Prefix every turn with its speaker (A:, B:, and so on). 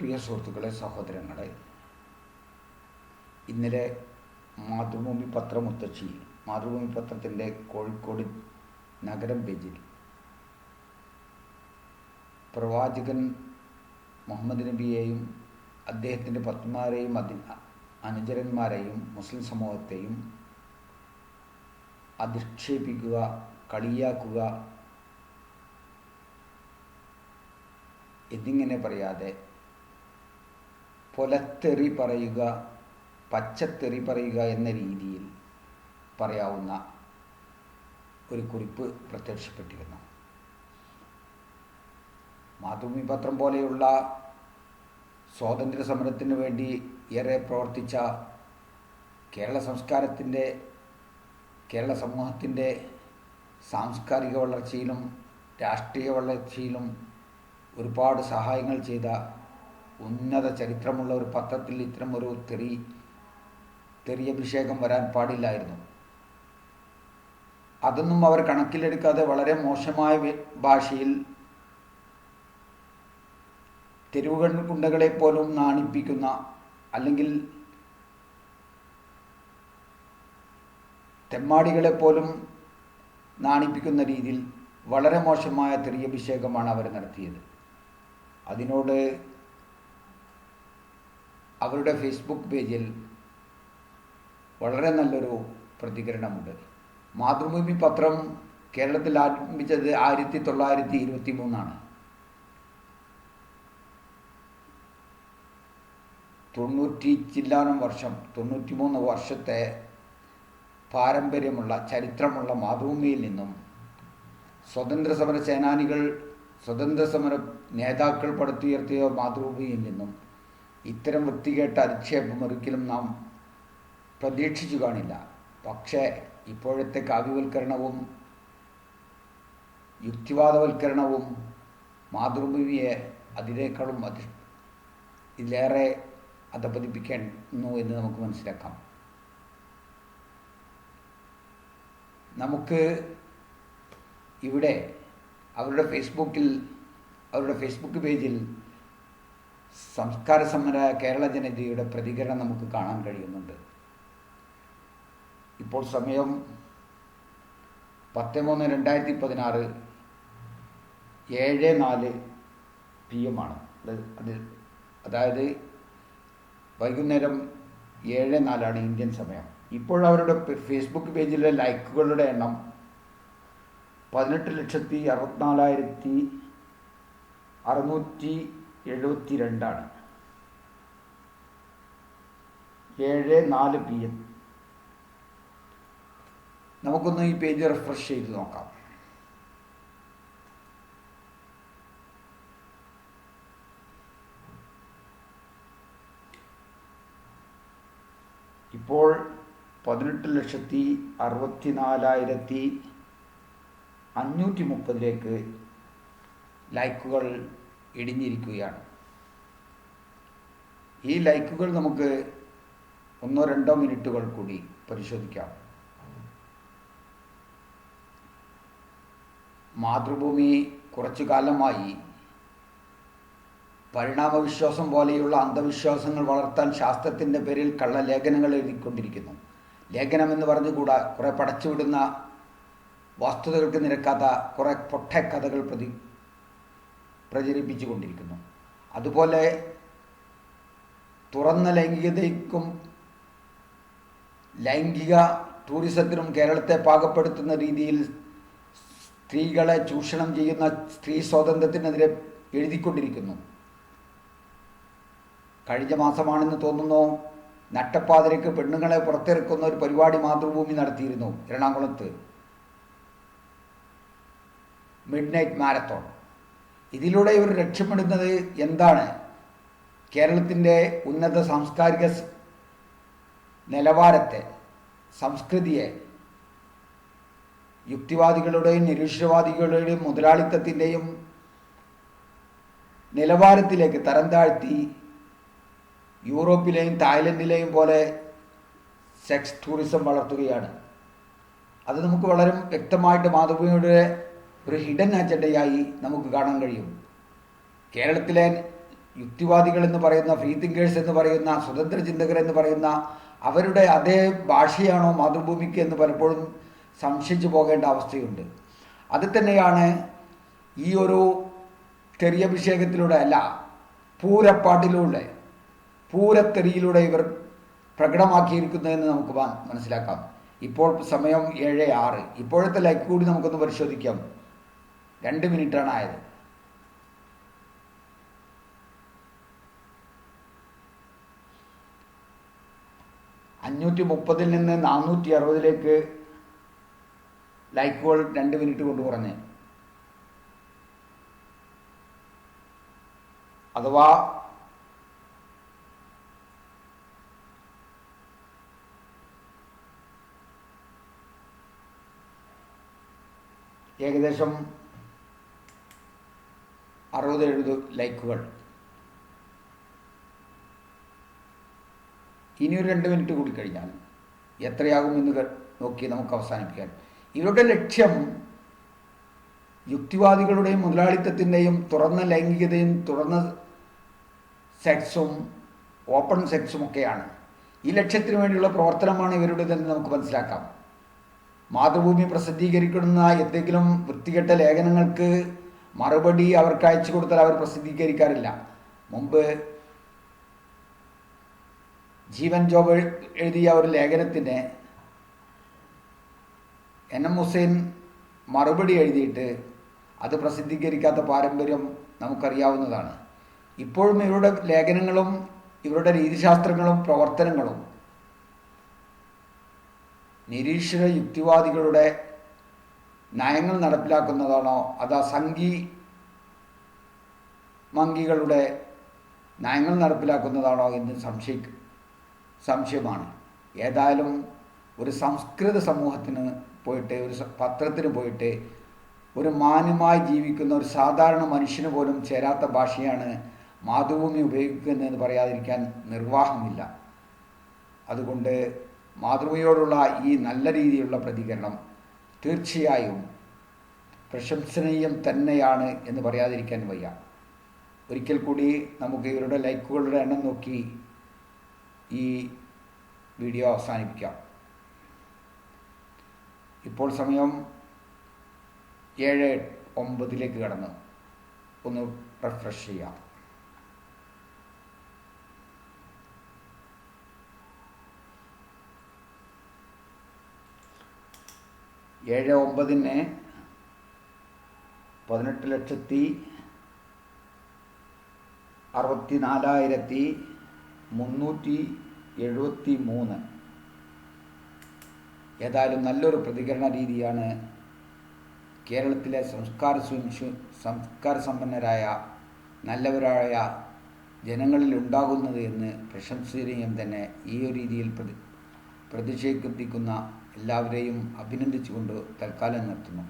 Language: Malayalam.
A: പ്രിയ സുഹൃത്തുക്കളെ സഹോദരങ്ങളെ ഇന്നലെ മാതൃഭൂമി പത്രമുത്തശ്ശി മാതൃഭൂമി പത്രത്തിന്റെ കോഴിക്കോട് നഗരം പേജിൽ പ്രവാചകൻ മുഹമ്മദ് നബിയെയും അദ്ദേഹത്തിന്റെ പത്മാരെയും അതി അനുചരന്മാരെയും മുസ്ലിം സമൂഹത്തെയും അധിക്ഷേപിക്കുക കളിയാക്കുക എന്നിങ്ങനെ പറയാതെ പൊലത്തെറി പറയുക പച്ചത്തെറി പറയുക എന്ന രീതിയിൽ പറയാവുന്ന ഒരു കുറിപ്പ് പ്രത്യക്ഷപ്പെട്ടിരുന്നു. മാതൃഭൂമി പത്രം പോലെയുള്ള സ്വാതന്ത്ര്യ സമരത്തിന് വേണ്ടി ഏറെ പ്രവർത്തിച്ച കേരള സംസ്കാരത്തിന്റെ കേരള സമൂഹത്തിന്റെ സാംസ്കാരിക വളർച്ചയിലും രാഷ്ട്രീയ വളർച്ചയിലും ഒരുപാട് സഹായങ്ങൾ ചെയ്ത ഉന്നത ചരിത്രമുള്ള ഒരു പത്രത്തിൽ ഇത്തരം ഒരു തെറി തെറിയഭിഷേകം വരാൻ പാടില്ലായിരുന്നു. അതൊന്നും അവർ കണക്കിലെടുക്കാതെ വളരെ മോശമായ ഭാഷയിൽ തെരുവുകൾ കുണ്ടകളെ പോലും നാണിപ്പിക്കുന്ന അല്ലെങ്കിൽ തെമ്മാടികളെ പോലും നാണിപ്പിക്കുന്ന രീതിയിൽ വളരെ മോശമായ തെറിയഭിഷേകമാണ് അവർ നടത്തിയത്. അതിനോട് അവരുടെ ഫേസ്ബുക്ക് പേജിൽ വളരെ നല്ലൊരു പ്രതികരണമുണ്ട്. മാതൃഭൂമി പത്രം കേരളത്തിൽ ആരംഭിച്ചത് ആയിരത്തി തൊള്ളായിരത്തി ഇരുപത്തി മൂന്നാണ് തൊണ്ണൂറ്റി ചില്ലാനം വർഷം തൊണ്ണൂറ്റി മൂന്ന് വർഷത്തെ പാരമ്പര്യമുള്ള ചരിത്രമുള്ള മാതൃഭൂമിയിൽ നിന്നും സ്വതന്ത്ര സമര സേനാനികൾ സ്വതന്ത്ര സമര നേതാക്കൾ പടുത്തുയർത്തിയ മാതൃഭൂമിയിൽ നിന്നും ഇത്തരം വൃത്തികേട്ട അധിക്ഷേപം ഒരിക്കലും നാം പ്രതീക്ഷിച്ചു കാണില്ല. പക്ഷേ ഇപ്പോഴത്തെ കാവ്യവൽക്കരണവും യുക്തിവാദവൽക്കരണവും മാതൃഭൂമിയെ അതിനേക്കാളും അതി ഇതിലേറെ അധപതിപ്പിക്കുന്നു എന്ന് നമുക്ക് മനസ്സിലാക്കാം. നമുക്ക് ഇവിടെ അവരുടെ ഫേസ്ബുക്കിൽ അവരുടെ ഫേസ്ബുക്ക് പേജിൽ സംസ്കാര സമര കേരള ജനതയുടെ പ്രതികരണം നമുക്ക് കാണാൻ കഴിയുന്നുണ്ട്. ഇപ്പോൾ സമയം പത്ത് മൂന്ന് രണ്ടായിരത്തി പതിനാറ് ഏഴ് നാല് പി എം ആണ്. അത് അതായത് വൈകുന്നേരം ഏഴ് നാലാണ് ഇന്ത്യൻ സമയം. ഇപ്പോൾ അവരുടെ ഫേസ്ബുക്ക് പേജിലെ ലൈക്കുകളുടെ എണ്ണം പതിനെട്ട് ലക്ഷത്തി അറുപത്തിനാലായിരത്തി അറുന്നൂറ്റി എഴുപത്തി രണ്ടാണ് ഏഴ് നാല് പി എം. നമുക്കൊന്ന് ഈ പേജ് റിഫ്രഷ് ചെയ്ത് നോക്കാം. ഇപ്പോൾ പതിനെട്ട് ലക്ഷത്തി അറുപത്തി നാലായിരത്തി അഞ്ഞൂറ്റി മുപ്പതിലേക്ക് ലൈക്കുകൾ ഇടിഞ്ഞിരിക്കുകയാണ്. ഈ ലൈക്കുകൾ നമുക്ക് ഒന്നോ രണ്ടോ മിനിറ്റുകൾ കൂടി പരിശോധിക്കാം. മാതൃഭൂമി കുറച്ചു കാലമായി പരിണാമവിശ്വാസം പോലെയുള്ള അന്ധവിശ്വാസങ്ങൾ വളർത്താൻ ശാസ്ത്രത്തിന്റെ പേരിൽ കള്ളലേഖനങ്ങൾ എഴുതിക്കൊണ്ടിരിക്കുന്നു. ലേഖനം എന്ന് പറഞ്ഞുകൂടാ കുറേ പടച്ചുവിടുന്ന വസ്തുതകൾക്ക് നിരക്കാത്ത കുറേ പൊട്ടക്കഥകൾ പ്രതി പ്രചരിപ്പിച്ചു കൊണ്ടിരിക്കുന്നു അതുപോലെ തുറന്ന ലൈംഗികതയ്ക്കും ലൈംഗിക ടൂറിസത്തിനും കേരളത്തെ പാകപ്പെടുത്തുന്ന രീതിയിൽ സ്ത്രീകളെ ചൂഷണം ചെയ്യുന്ന സ്ത്രീ സ്വാതന്ത്ര്യത്തിനെതിരെ എഴുതിക്കൊണ്ടിരിക്കുന്നു. കഴിഞ്ഞ മാസമാണെന്ന് തോന്നുന്നു നട്ടപ്പാതിരക്ക് പെണ്ണുങ്ങളെ പുറത്തിറക്കുന്ന ഒരു പരിപാടി മാതൃഭൂമി നടത്തിയിരുന്നു എറണാകുളത്ത്. Midnight marathon. ഇതിലൂടെ ഇവർ ലക്ഷ്യമിടുന്നത് എന്താണ്? കേരളത്തിന്റെ ഉന്നത സാംസ്കാരിക നിലവാരത്തെ സംസ്കൃതിയെ യുക്തിവാദികളുടെയും നിരീശ്വരവാദികളുടെയും മുതലാളിത്തത്തിന്റെയും നിലവാരത്തിലേക്ക് തരം താഴ്ത്തി യൂറോപ്പിലെയും തായ്ലൻഡിലെയും പോലെ സെക്സ് ടൂറിസം വളർത്തുകയാണ്. അത് നമുക്ക് വളരെ വ്യക്തമായിട്ട് മാതൃഭൂമിയുടെ ഒരു ഹിഡൻ അജണ്ടയായി നമുക്ക് കാണാൻ കഴിയും. കേരളത്തിലെ യുക്തിവാദികൾ എന്ന് പറയുന്ന ഫ്രീ തിങ്കേഴ്സ് എന്ന് പറയുന്ന സ്വതന്ത്ര ചിന്തകർ എന്ന് പറയുന്ന അവരുടെ അതേ ഭാഷയാണോ മാതൃഭൂമിക്ക് എന്ന് പലപ്പോഴും സംശയിച്ചു പോകേണ്ട അവസ്ഥയുണ്ട്. അത് തന്നെയാണ് ഈ ഒരു തെറിയഭിഷേകത്തിലൂടെ അല്ല പൂരപ്പാട്ടിലൂടെ പൂരത്തെറിയിലൂടെ ഇവർ പ്രകടമാക്കിയിരിക്കുന്നതെന്ന് നമുക്ക് മനസ്സിലാക്കാം. ഇപ്പോൾ സമയം ഏഴ് ആറ്. ഇപ്പോഴത്തെ ലൈക്ക് കൂടി നമുക്കൊന്ന് പരിശോധിക്കാം. രണ്ട് മിനിറ്റാണ് ആയത്. അഞ്ഞൂറ്റി മുപ്പതിൽ നിന്ന് നാനൂറ്റി അറുപതിലേക്ക് ലൈക്കുകൾ രണ്ട് മിനിറ്റ് കൊണ്ട് കുറഞ്ഞ്. അഥവാ ഏകദേശം അറുപത് എഴുപത് ലൈക്കുകൾ. ഇനിയൊരു രണ്ട് മിനിറ്റ് കൂടി കഴിഞ്ഞാൽ എത്രയാകും എന്ന് നോക്കി നമുക്ക് അവസാനിപ്പിക്കാം. ഇവരുടെ ലക്ഷ്യം യുക്തിവാദികളുടെയും മുതലാളിത്തത്തിന്റെയും തുറന്ന ലൈംഗികതയും തുറന്ന സെക്സും ഓപ്പൺ സെക്സും ഒക്കെയാണ്. ഈ ലക്ഷ്യത്തിന് വേണ്ടിയുള്ള പ്രവർത്തനമാണ് ഇവരുടേതെന്ന് നമുക്ക് മനസ്സിലാക്കാം. മാതൃഭൂമി പ്രസിദ്ധീകരിക്കുന്ന എന്തെങ്കിലും വൃത്തികെട്ട ലേഖനങ്ങൾക്ക് മറുപടി അവർക്ക് അയച്ചു കൊടുത്താൽ അവർ പ്രസിദ്ധീകരിക്കാറില്ല. മുമ്പ് ജീവൻ ജോബ് എഴുതിയ ഒരു ലേഖനത്തിന് എൻ എം ഹുസൈൻ മറുപടി എഴുതിയിട്ട് അത് പ്രസിദ്ധീകരിക്കാത്ത പാരമ്പര്യം നമുക്കറിയാവുന്നതാണ്. ഇപ്പോഴും ഇവരുടെ ലേഖനങ്ങളും ഇവരുടെ രീതിശാസ്ത്രങ്ങളും പ്രവർത്തനങ്ങളും നിരീശ്വര യുക്തിവാദികളുടെ നയങ്ങൾ നടപ്പിലാക്കുന്നതാണോ? അതോ സംഘി മങ്കികളുടെ നയങ്ങൾ നടപ്പിലാക്കുന്നതാണോ എന്ന് സംശയി സംശയമാണ്. ഏതായാലും ഒരു സംസ്കൃത സമൂഹത്തിന് പോയിട്ട് ഒരു പത്രത്തിന് പോയിട്ട് ഒരു മാന്യമായി ജീവിക്കുന്ന ഒരു സാധാരണ മനുഷ്യന് പോലും ചേരാത്ത ഭാഷയാണ് മാതൃഭൂമി ഉപയോഗിക്കുന്നതെന്ന് പറയാതിരിക്കാൻ നിർവാഹമില്ല. അതുകൊണ്ട് മാതൃഭൂമിയോടുള്ള ഈ നല്ല രീതിയിലുള്ള പ്രതികരണം തീർച്ചയായും പ്രശംസനീയം തന്നെയാണ് എന്ന് പറയാതിരിക്കാൻ വയ്യ. ഒരിക്കൽ കൂടി നമുക്ക് ഇവരുടെ ലൈക്കുകളുടെ എണ്ണം നോക്കി ഈ വീഡിയോ അവസാനിപ്പിക്കാം. ഇപ്പോൾ സമയം ഏഴ് ഒമ്പതിലേക്ക് കടന്നു. ഒന്ന് റിഫ്രഷ് ചെയ്യാം. ഏഴ് ഒമ്പതിന് പതിനെട്ട് ലക്ഷത്തി അറുപത്തി നാലായിരത്തി മുന്നൂറ്റി എഴുപത്തി മൂന്ന്. ഏതായാലും നല്ലൊരു പ്രതികരണ രീതിയാണ് കേരളത്തിലെ സംസ്കാര സംസ്കാര സമ്പന്നരായ നല്ലവരായ ജനങ്ങളിൽ ഉണ്ടാകുന്നത് എന്ന് പ്രശംസനീയം തന്നെ ഈ ഒരു രീതിയിൽ പ്രതി പ്രതിഷേധിക്കുന്ന എല്ലാവരെയും അഭിനന്ദിച്ചുകൊണ്ട് തൽക്കാലം നിർത്തുന്നു.